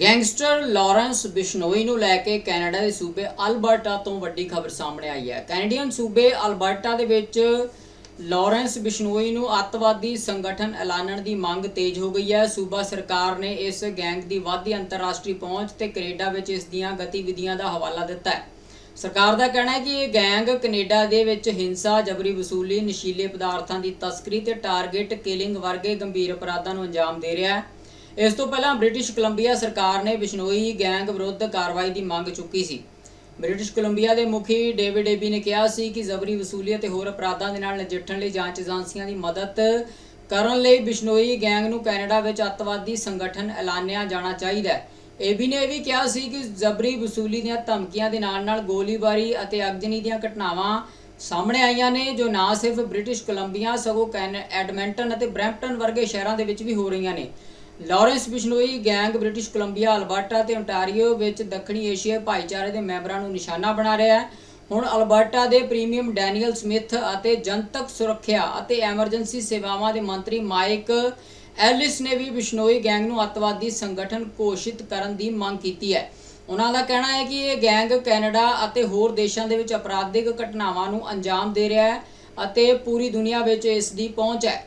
Gangster Lawrence Bishnoi ਨੂੰ ਲੈ ਕੇ Canada ਦੇ ਸੂਬੇ ਅਲਬਰਟਾ ਤੋਂ ਵੱਡੀ ਖਬਰ ਸਾਹਮਣੇ ਆਈ ਹੈ। ਕੈਨੇਡੀਅਨ ਸੂਬੇ ਅਲਬਰਟਾ ਦੇ ਵਿੱਚ ਲਾਰੈਂਸ ਬਿਸ਼ਨੋਈ ਨੂੰ ਅੱਤਵਾਦੀ ਸੰਗਠਨ ਐਲਾਨਣ ਦੀ ਮੰਗ ਤੇਜ਼ ਹੋ ਗਈ ਹੈ। ਸੂਬਾ ਸਰਕਾਰ ਨੇ ਇਸ ਗੈਂਗ ਦੀ ਵਾਧੀ ਅੰਤਰਰਾਸ਼ਟਰੀ ਪਹੁੰਚ ਤੇ ਕੈਨੇਡਾ ਵਿੱਚ ਇਸ ਦੀਆਂ ਗਤੀਵਿਧੀਆਂ ਦਾ ਹਵਾਲਾ ਦਿੱਤਾ ਹੈ। ਸਰਕਾਰ ਦਾ ਕਹਿਣਾ ਹੈ ਕਿ ਇਹ ਗੈਂਗ ਕੈਨੇਡਾ ਦੇ ਵਿੱਚ ਹਿੰਸਾ, ਜਬਰੀ ਵਸੂਲੀ, ਨਸ਼ੀਲੇ ਪਦਾਰਥਾਂ ਦੀ ਤਸਕਰੀ ਤੇ ਟਾਰਗੇਟ ਕਿਲਿੰਗ ਵਰਗੇ ਗੰਭੀਰ ਅਪਰਾਧਾਂ ਨੂੰ ਅੰਜਾਮ ਦੇ ਰਿਹਾ ਹੈ। ਇਸ ਤੋਂ ਪਹਿਲਾਂ ਬ੍ਰਿਟਿਸ਼ ਕੋਲੰਬੀਆ ਸਰਕਾਰ ਨੇ ਬਿਸ਼ਨੋਈ ਗੈਂਗ ਵਿਰੁੱਧ ਕਾਰਵਾਈ ਦੀ ਮੰਗ ਚੁੱਕੀ ਸੀ। ਬ੍ਰਿਟਿਸ਼ ਕੋਲੰਬੀਆ ਦੇ ਮੁਖੀ ਡੇਵਿਡ ਏਬੀ ਨੇ ਕਿਹਾ ਸੀ ਕਿ ਜ਼ਬਰੀ ਵਸੂਲੀ ਅਤੇ ਹੋਰ ਅਪਰਾਧਾਂ ਦੇ ਨਾਲ ਨਜਿੱਠਣ ਲਈ ਜਾਂਚ ਏਜੰਸੀਆਂ ਦੀ ਮਦਦ ਕਰਨ ਲਈ ਬਿਸ਼ਨੋਈ ਗੈਂਗ ਨੂੰ ਕੈਨੇਡਾ ਵਿੱਚ ਅੱਤਵਾਦੀ ਸੰਗਠਨ ਐਲਾਨਿਆ ਜਾਣਾ ਚਾਹੀਦਾ ਹੈ। ਏਬੀ ਨੇ ਇਹ ਵੀ ਕਿਹਾ ਸੀ ਕਿ ਜ਼ਬਰੀ ਵਸੂਲੀ ਦੀਆਂ ਧਮਕੀਆਂ ਦੇ ਨਾਲ-ਨਾਲ ਗੋਲੀਬਾਰੀ ਅਤੇ ਅਗਜਨੀ ਦੀਆਂ ਘਟਨਾਵਾਂ ਸਾਹਮਣੇ ਆਈਆਂ ਨੇ, ਜੋ ਨਾ ਸਿਰਫ ਬ੍ਰਿਟਿਸ਼ ਕੋਲੰਬੀਆ, ਸਗੋਂ ਕੈਨ, ਐਡਮਿੰਟਨ ਅਤੇ ਬ੍ਰੈਂਪਟਨ ਵਰਗੇ ਸ਼ਹਿਰਾਂ ਦੇ ਵਿੱਚ ਵੀ ਹੋ ਰਹੀਆਂ ਨੇ। Lawrence Bishnoi, gang British Columbia, Alberta ਤੇ ਓਨਟਾਰੀਓ ਵਿੱਚ ਦੱਖਣੀ ਏਸ਼ੀਆ ਭਾਈਚਾਰੇ ਦੇ ਮੈਂਬਰਾਂ ਨੂੰ ਨਿਸ਼ਾਨਾ ਬਣਾ ਰਿਹਾ ਹੈ। ਹੁਣ ਅਲਬਰਟਾ ਦੇ ਪ੍ਰੀਮੀਅਮ ਡੈਨੀਅਲ ਸਮਿਥ ਅਤੇ ਜਨਤਕ ਸੁਰੱਖਿਆ ਅਤੇ ਐਮਰਜੈਂਸੀ ਸੇਵਾਵਾਂ ਦੇ ਮੰਤਰੀ ਮਾਈਕ ਐਲਿਸ ਨੇ ਵੀ ਬਿਸ਼ਨੋਈ ਗੈਂਗ ਨੂੰ ਅੱਤਵਾਦੀ ਸੰਗਠਨ ਘੋਸ਼ਿਤ ਕਰਨ ਦੀ ਮੰਗ ਕੀਤੀ ਹੈ। ਉਹਨਾਂ ਦਾ ਕਹਿਣਾ ਹੈ ਕਿ ਇਹ ਗੈਂਗ ਕੈਨੇਡਾ ਅਤੇ ਹੋਰ ਦੇਸ਼ਾਂ ਦੇ ਵਿੱਚ ਅਪਰਾਧਿਕ ਘਟਨਾਵਾਂ ਨੂੰ ਅੰਜਾਮ ਦੇ ਰਿਹਾ ਹੈ ਅਤੇ ਪੂਰੀ ਦੁਨੀਆ ਵਿੱਚ ਇਸ ਦੀ ਪਹੁੰਚ ਹੈ।